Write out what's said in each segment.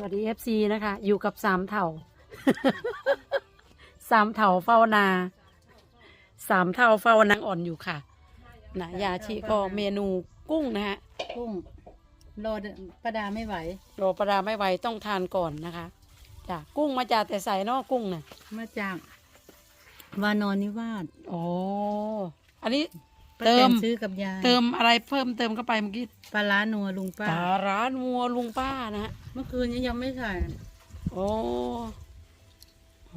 สวัสดีเอฟซีนะคะ อยู่กับสามเถ่า สามเถ่าเฝ้านา สามเท่าเฝ้านางอ่อนอยู่ค่ะนะยาชีก็เมนูกุ้งนะฮะกุ้งรอประดาไม่ไหวโรปลาไม่ไหวต้องทานก่อนนะคะจ้ะกุ้งมาจากแต่ใส่นอกกุ้งน่ะ มาจากวานอนนิวาสโอ้อันนี้ ป้าเติแตมนซื้อกับยายเติมอะไรเพิ่มเติมเข้าไปเมื่อกี้ปลาร้านัวลุงป้า ปลาร้านวัวลุงป้านะฮะเมื่อคืนนี้ยังไม่ใส่โอ้โห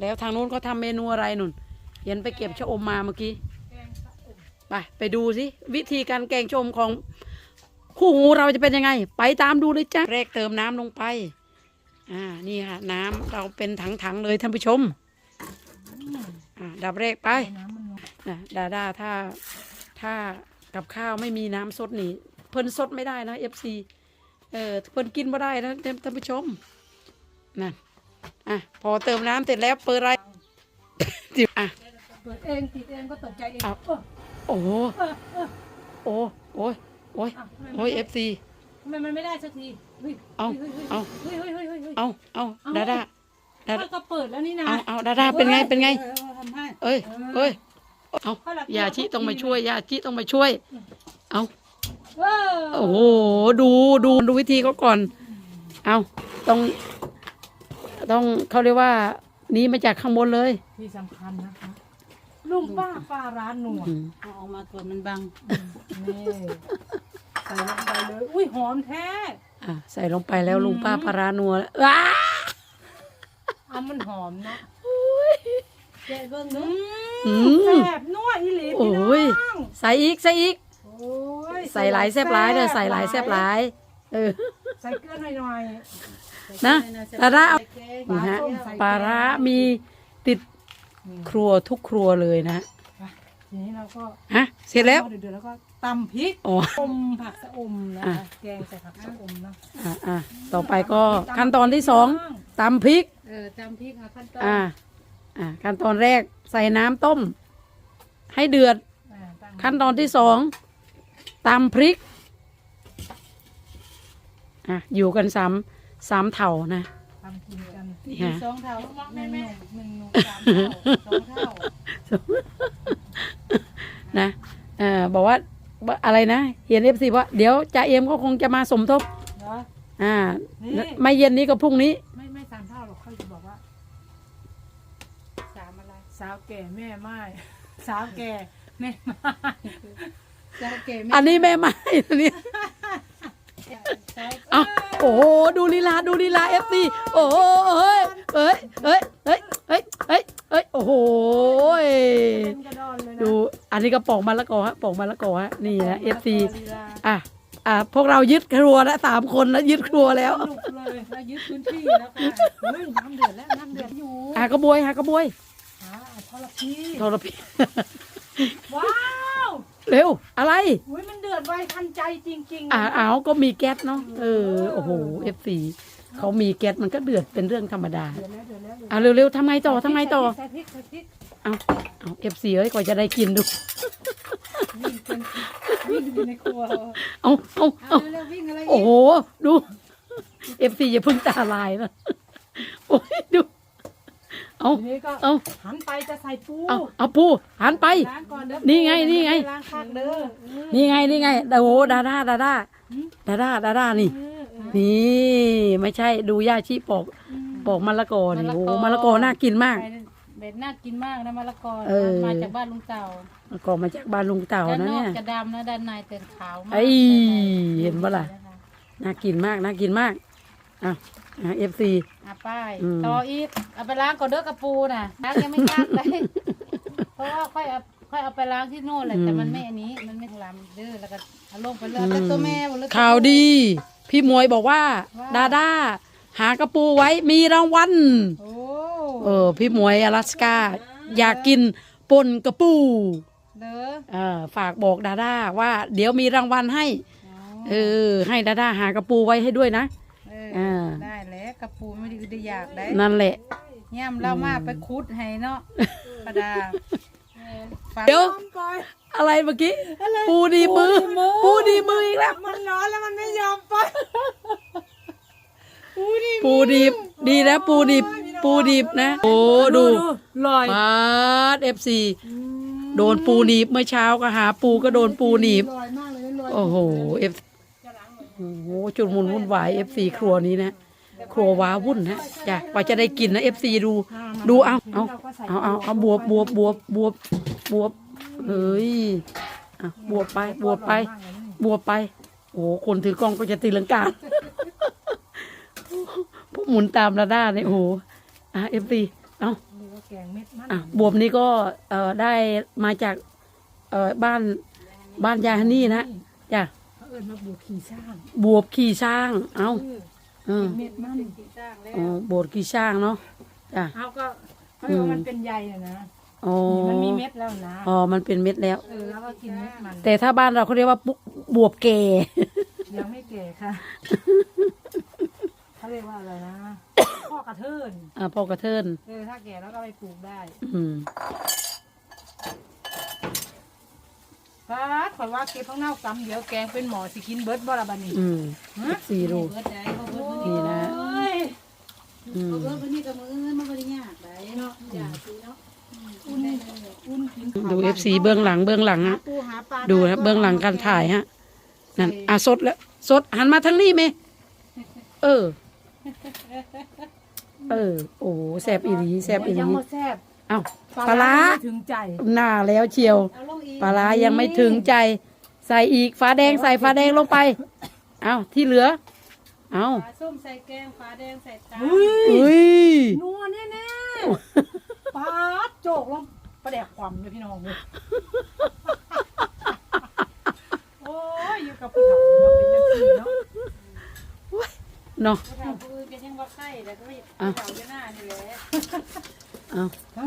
แล้วทางนู้นเขาทำเมนูอะไรนุ่นเห็นไปเก็บชะอมมาเมื่อกี้ไปไปดูสิวิธีการแกงชะอมของคู่หูเราจะเป็นยังไง ไปตามดูเลยจ้ะแรกเติมน้ำลงไป อ่านี่ค่ะ น้ำเราเป็นถังๆเลยท่านผู้ชม อ่าดับแรกไป น้ำมันนัวนะดาดาถ้าถ้ากับข้าวไม่มีน้ำสดนี่เพิ่นสดไม่ได้นะเอฟซีเออเพิ่นกินไม่ได้นะท่านผู้ชมนั่นอะพอเติมน้ำเสร็จแล้วเปิดอะไรจิบอะเปิดเองติดเองก็ตกใจเองเอาโอ้โหโอ้โอ้ยโอ้ยโอ้ยเอฟซีทำไมมันไม่ได้สักทีเฮ้ยเอาเอาเฮ้ยเฮ้ยเฮ้ยเฮ้ยเฮ้ยเอาเอาดาดาดาดาก็เปิดแล้วนี่นะเอาเอาดาดาเป็นไงเป็นไงออออทำให้เอ้ยเอ้ย เอายาชิต้องมาช่วยยาชิต้องมาช่วย เอาเออโอ้โหดูดูดูวิธีเขาก่อน เอาต้อง ต้องเขาเรียกว่านี้มาจากข้างบนเลยที่สำคัญนะคะลุงป้าปลาร้านนัวอืมเอาออกมาก่อนมันบังนี่ใส่ลงไปเลยอุ้ยหอมแท้อะใส่ลงไปแล้วลุงป้าปลาร้านัวแล้วว้าอะมันหอมเนาะแกะเบิ่งเนาะ อืมแซ่บนัวอีหลีโอ้พี่น้องยใส่อีกใส่อีก โอ้ยใส่หลายแซบหลายเลยใส่หลายแซบหลายเออใส่เกลือหน่อยๆนะปลาร้าเอาใส่นะฮะส้มใส่ปลาร้ามีติดครัวทุกครัวเลยนะไปทีนี้เราก็ฮะเสร็จแล้วเดือดๆแล้วก็ตำพริกอ๋อ อมผักสะอมนะอะคะแกงใส่ผักสะอมเนาะอะอะต่อไปก็ขั้นตอนที่สองตำพริกเออตำพริกค่ะขั้นตอนอ่า อ่าขั้นตอนแรกใส่น้ำต้ม ให้เดือดอ่าตำขั้นตอนที่สองตำพริกอะอยู่กันสามสามเถ่านะตำกินกันนี่ฮะ สองเท่าหนึ่งหนุ่มหนึ่งหนุ่มสามเท่าสองเท่านะเออบอกว่าว่าอะไรนะเห็นเอฟซีว่าเดี๋ยวจ่าเอ็มก็คงจะมาสมทบ เนาะ อ่า นี่ ไม่เย็นนี้ก็พรุ่งนี้ ไม่ไม่สามเท่าหรอกเขาจะบอกว่าสามอะไร สาวแก่แม่ไม้สาวแก่แม่ไม้สาวแก่แม่อันนี้แม่ไม้อันนี้สาวเอาโอ้โหดูลีลาดูลีลาเอฟซีโอ้โหเฮ้ยเฮ้ยเฮ้ยเฮ้ยเฮ้ยเฮ้ยเฮ้ยโอ้โหยเป็นกระดอนเลยนะดูอันนี้ก็ปอกมะละกอฮะปอกมะละกอฮะนี่นะเอฟซีลีลาอะอะพวกเรายึดครัวแล้วสามคนแล้วยึดครัวแล้วสนุกเลยเรายึดพื้นที่แล้วค่ะเฮ้ยน้ำเดือดแล้วน้ำเดือดอยู่หากระบวยหากระบวยอ่า ทรพีโทรพีว้าวเร็ว อะไรอุ้ยมันเดือดไวทันใจจริงๆอ่าเอาก็มีแก๊สเนาะเออโอ้โหเอฟซีเขามีแก๊สมันก็เดือดเป็นเรื่องธรรมดาเดือดแล้วเดือดแล้วอะเร็วๆทำไงต่อทำไงต่อใส่พริกใส่พริกเอาเอาเอฟซีเอ้ยกว่าจะได้กินดูวิ่งเป็นวิ่งอยู่ในครัวเอาเอาเอาเอาเร็วๆวิ่งอะไรโอ้โหดูเอฟซีอย่าเพึ่งตาลายนะโอ้ยดู เอาทีนี้ก็เอาหันไปจะใส่ปูเอาเอาปูหันไป ล้างก่อนเด้อนี่ไงนี่ไง ล้างคักเด้อนี่ไงนี่ไงโอ้โหดาด้าดาด้าดาด้าดาด้านี่เออเออนี่ไม่ใช่ดูย่าชีปอกปอกมะละกอนี่โอ้โหมะละกอน่ากินมากไปเบ็ดน่ากินมากนะมะละกอเออ มาจากบ้านลุงเต่ามะละกอมาจากบ้านลุงเต่าด้านนะนอเนี่กยจะดำนะด้านในเต็มขาวมากไอ้เห็นปะล่ะ น่ากินมากน่ากินมาก อะเอฟซี อะป้ายอืม ต่ออีกเอาไปล้างก่อนเด้อกระปูน่ะล้างยังไม่ล้างเลย เพราะว่าค่อยเอาค่อยเอาไปล้างที่โน่นแหละแต่มันไม่อันนี้มันไม่ลำเด้อแล้วก็เอาลงไปเลยแล้วตัวแม่บ่เลย ข่าวดี พี่มวยบอกว่า ดาด้าหากระปูไว้มีรางวัลโอ้เออ พี่มวยอลาสกา อยากกินปนกระปูเด้อเออฝากบอกดาด้าว่า เดี๋ยวมีรางวัลให้ เออให้ดาด้าหากระปูไว้ให้ด้วยนะเอออ่า ได้แล้วกระปูไม่ได้ได้อยากได้นั่นแหละ ย่ำเรามาไปคุดให้เนาะประดาฝันเดี๋ยวปล่อยอะไรเมื่อกี้ ปูดีมือ ปูดีมืออีกแล้ว มันร้อนแล้วมันไม่ยอมไปปูดิบดีนะปูดิบ ปูดิบนะ โอ้ดูลอยปาดเอฟซีโดนปูหนีบเมื่อเช้าก็หาปูก็โดนปูหนีบ ลอยมากเลยลอย โอ้โหเอฟ โอ้โหจุดมุนวุ่นวายเอฟซีครัวนี้นะครัวว้าวุ่นนะจ้ะกว่าจะได้กินนะเอฟซีดู ดูเอาเอาเอาเอาเอาบวบบวบบวบบวบบวบเฮ้ยอะบวบไปบวบไป บวบไป โอ้โหคนถือกล้องก็จะตีลังกาพวกหมุนตามระด้าเนี่ยโอ้โหอะเอฟซีเอาแกงเม็ดมันอะบวบนี้ก็เอ่อได้มาจากเอ่อบ้านบ้านยายฮันนี่นะจ้ะ เขาเอิญมาบุกขี่ช่างบวบขี่ช้าง เอาเออเม็ดมันขี่ช่างแล้วอ๋อบวบขี่ช้างเนาะจ้ะ เอาก็เขาบอกว่ามันเป็นใยอะนะอ๋อนี่มันมีเม็ดแล้วนะอ๋อ มันเป็นเม็ดแล้ว เออแล้วก็กินเม็ดมันแต่ถ้าบ้านเราเขาเรียกว่าปุ๊บวบแก่ยังไม่แก่ค่ะเขาเรียกว่าอะไรนะพ่อกระเทินอ่าพอกระเทิน เออถ้าแก่แล้วก็ไปปลูกได้ อืม ฟ้าดข่อยว่าเก็บข้างเน่ากำเดี๋ยวแกงเป็นหมอสิกินเบิร์ดบ่ละบัดนี้อืมสีดูเบิดได้เขาเบิดนี่นะ โอ้ยอืมเขาเบิดวันนี้กับมืออื่นมันบ่ได้ยากได้เนาะอย่าสิเนาะอุ่นอุ่นกินดูเอฟซีเบื้องหลังเบื้องหลังหาฮะปูหาปลาดูนะเบื้องหลังการถ่ายฮะนั่นอะสดแล้วสดหันมาทางนี้ไหมเออ เออ โอ้โหแซบอีหลีแซบอีหยัลีงบ่แซ่บเอ้าปลาร้าไม่ถึงใจหน้าแล้วเชียวเอาลงอีกปลาร้ายังไม่ถึงใจ ใส่อีกฟ้าแดงใส่ฟ้าแดงลงไปเอาที่เหลือเอาปลาส้มใส่แกงปลาแดงใส่ตาอุ้ยนัวแน่ๆป๊าดโจกลงประแดกความเลยพี่น้องเลยโอ้ยอยู่กับผู้เฒ่าเนาะเป็นจังซี่เนาะเนาะผู้เฒ่าผู้อื่นก็ยังว่าไข่แต่ก็ไม่อะเฒ่าจะหน้านี่แหละ เอาเอา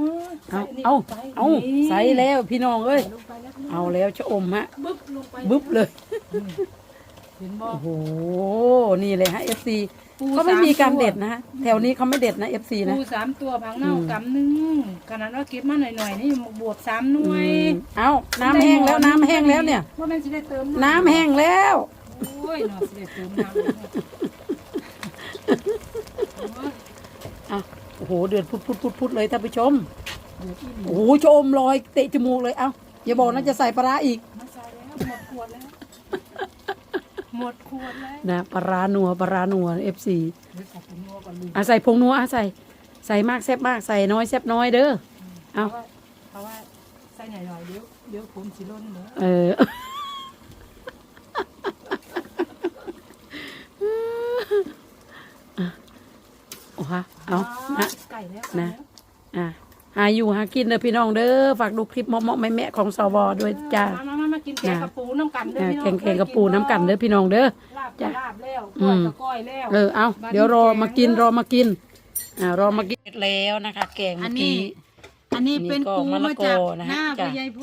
เอาเอาเอาใส่แล้วพี่น้องเอ้ยลงไปแล้วเอาแล้วชะอมฮะบึ๊บลงไปบึ๊บเลยเห็นบ่โอ้โหนี่เลยฮะ FC เขาไม่มีการเด็ดนะฮะแถวนี้เขาไม่เด็ดนะ FC นะปูสามตัวพังเน่ากำหนึ่งขนาดว่าเก็บมาหน่อยๆนี่บวบสามหน่วยเอาน้ำแห้งแล้วน้ำแห้งแล้วเนี่ยว่ามันจะได้เติมน้ำแห้งแล้วโอ้ยเนาะสิได้เติมน้ำเลยเนี่ย อะโอ้โหเดือดพุดพุดพุดพุดเลยท่านผู้ชมโอ้โหชะอมลอยเตะจมูกเลยเอาอย่าบอกนะจะใส่ปลาร้าอีกมาใส่แล้วหมดขวดแล้วหมดขวดแล้วนะปลาร้านัวปลาร้านัว FC เดี๋ยวใส่ถุงนัวก่อนลูกอะใส่ผงนัวอะใส่ ใส่มากแซ่บมากใส่น้อยแซ่บน้อยเด้อเพเอาราะว่าเพราะว่าใส่หน่อยๆเดี๋ยวเดี๋ยวผมสิล้นเนาะเออ อะโอ้ ฮะเอานะไก่แล้วนะอะหาอยู่หากินเด้อพี่น้องเด้อฝากดูคลิปเหมาะๆแม่ๆของสวด้วยจ้ามามามามากินแกงกระปูน้ำกันเด้ออ่าพี่น้องแกงแกงกระปูน้ำกันเด้อพี่น้องเด้อลาบจ้ะก็ลาบแล้วอืก้อยมก็ก้อยแล้วเออเอาเดี๋ยวรอมากินรอมากินอ่ารอมากินแล้วนะคะ แกงอัเมื่นอนี้กี้อันนี้เป็นนี่ก็ปูมะละมาจากกอนะฮะหน้าจ้ะพญายพ